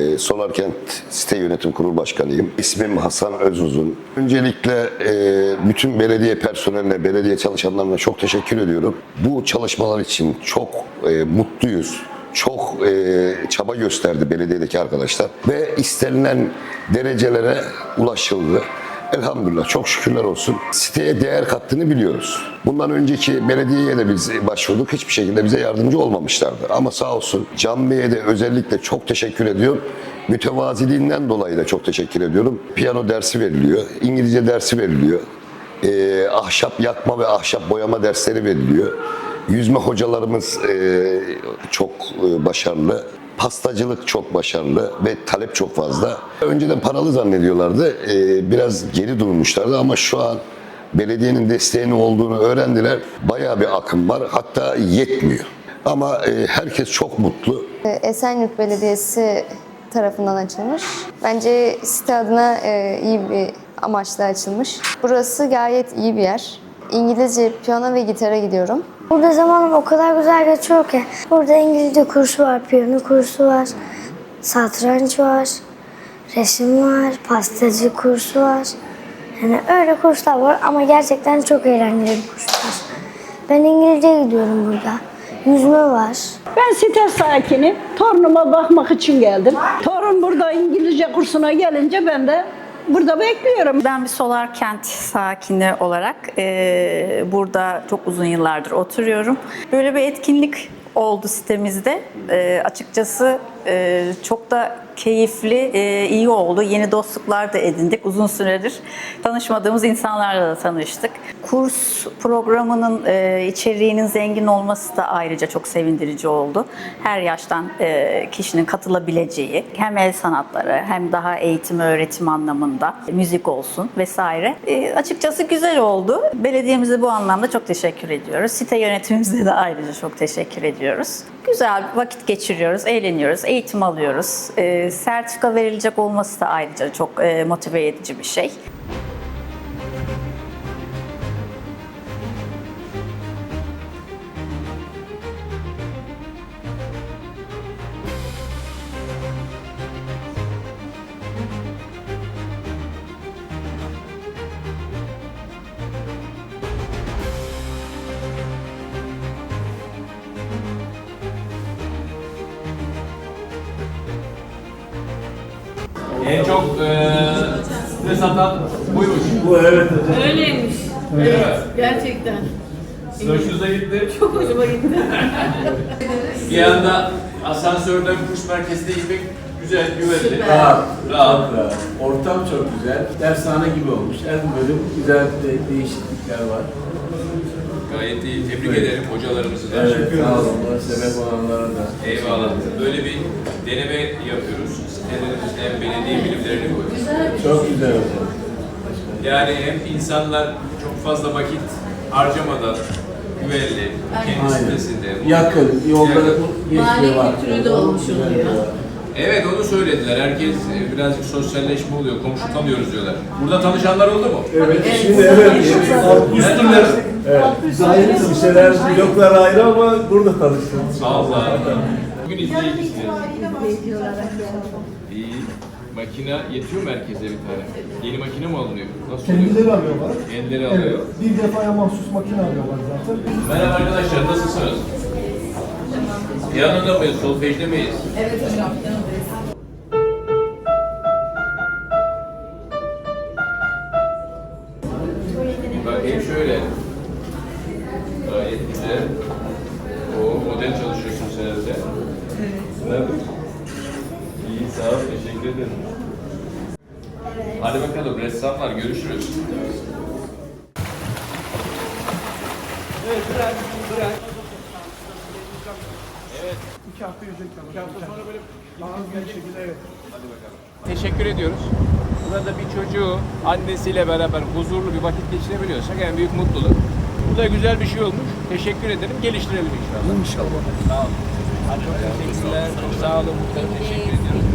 E, Solarkent Site Yönetim Kurulu Başkanıyım. İsmim Hasan Özuzun. Öncelikle e, bütün belediye personeline, belediye çalışanlarına çok teşekkür ediyorum. Bu çalışmalar için çok e, mutluyuz. Çok e, çaba gösterdi belediyedeki arkadaşlar ve istenilen derecelere ulaşıldı. Elhamdülillah çok şükürler olsun. Siteye değer kattığını biliyoruz. Bundan önceki belediyeye de biz başvurduk. Hiçbir şekilde bize yardımcı olmamışlardı. Ama sağ olsun Can Bey'e de özellikle çok teşekkür ediyorum. Mütevaziliğinden dolayı da çok teşekkür ediyorum. Piyano dersi veriliyor, İngilizce dersi veriliyor. Ee, ahşap yakma ve ahşap boyama dersleri veriliyor. Yüzme hocalarımız e, çok e, başarılı. Pastacılık çok başarılı ve talep çok fazla. Önceden paralı zannediyorlardı. Ee, biraz geri durmuşlardı ama şu an belediyenin desteğinin olduğunu öğrendiler. Bayağı bir akım var. Hatta yetmiyor. Ama e, herkes çok mutlu. E, Esenyurt Belediyesi tarafından açılmış. Bence site adına e, iyi bir amaçla açılmış. Burası gayet iyi bir yer. İngilizce, piyano ve gitara gidiyorum. Burada zamanım o kadar güzel geçiyor ki. Burada İngilizce kursu var, piyano kursu var, satranç var, resim var, pastacı kursu var. Yani öyle kurslar var ama gerçekten çok eğlenceli kurslar. Ben İngilizce gidiyorum burada. Yüzme var. Ben site sakini. Torunuma bakmak için geldim. Torun burada İngilizce kursuna gelince ben de burada bekliyorum. Ben bir Solar Kent sakini olarak eee, burada çok uzun yıllardır oturuyorum. Böyle bir etkinlik oldu sitemizde. Eee, açıkçası eee, çok da keyifli, eee, iyi oldu. Yeni dostluklar da edindik. Uzun süredir tanışmadığımız insanlarla da tanıştık. Kurs programının eee, içeriğinin zengin olması da ayrıca çok sevindirici oldu. Her yaştan eee, kişinin katılabileceği hem el sanatları hem daha eğitim öğretim anlamında müzik olsun vesaire. Açıkçası güzel oldu. Belediyemize bu anlamda çok teşekkür ediyoruz. Site yönetimimize de ayrıca çok teşekkür ediyoruz. Güzel vakit geçiriyoruz, eğleniyoruz, eğitim alıyoruz. Eee, sertifika verilecek olması da ayrıca çok eee, motive edici bir şey. En çok eee stres atan buymuş. Bu evet hocam. Öyleymiş. Öyle mi? Gerçekten. Hoşunuza gitti. Çok hoşuma gitti. Bir anda asansörden kurs merkezine inmek güzel, güvenli. Süper. Rahat, Rahat. rahat. Ortam çok güzel. Dershane gibi olmuş. Her bölüm güzel de- değişiklikler var. Gayet iyi. Tebrik ederim hocalarımızı da. Evet, sağ olun. Sebep olanlara da. Eyvallah. Böyle bir deneme yapıyoruz. Sitelerimizde hem belediye bilimlerini koyuyoruz. Çok güzel hocam. Yani hem insanlar çok fazla vakit harcamadan güvenli, kendi sitesinde. Yakın, yolda Yakın. geçmiyor Mahalle var. kültürü de olmuş oluyor. Evet onu söylediler. Herkes e, birazcık sosyalleşme oluyor. Komşu tanıyoruz diyorlar. Burada tanışanlar oldu mu? Evet, Evet, şimdi burada evet. tanıştık. alt Üstünler. Evet. Zahir bloklar ayrı ama burada tanıştık. Allah. Bugün izleyicisi. İyi. Makine yetiyor mu herkese bir tane? Yeni makine mi alınıyor? Nasıl Kendileri oluyor? alıyorlar. Kendileri Evet, alıyor. bir defaya mahsus makine alıyorlar zaten. Merhaba arkadaşlar nasılsınız? Piyanoda mıyız? Solfejde miyiz? Evet hocam. yanındayız. Bakayım şöyle. Gayet güzel. O model çalışıyorsunuz herhalde. Evet. İyi sağ ol. Teşekkür ederim. Hadi bakalım ressamlar görüşürüz. İki hafta yüzecekler. İki hafta sonra böyle hızlı bir şekilde evet. Teşekkür ediyoruz. Burada bir çocuğu annesiyle beraber huzurlu bir vakit geçirebiliyorsak en büyük mutluluk. Bu da güzel bir şey olmuş. Teşekkür ederim. Geliştirelim inşallah. İnşallah. Sağ olun. Hadi çok teşekkürler. Çok sağ olun. Teşekkür ederim.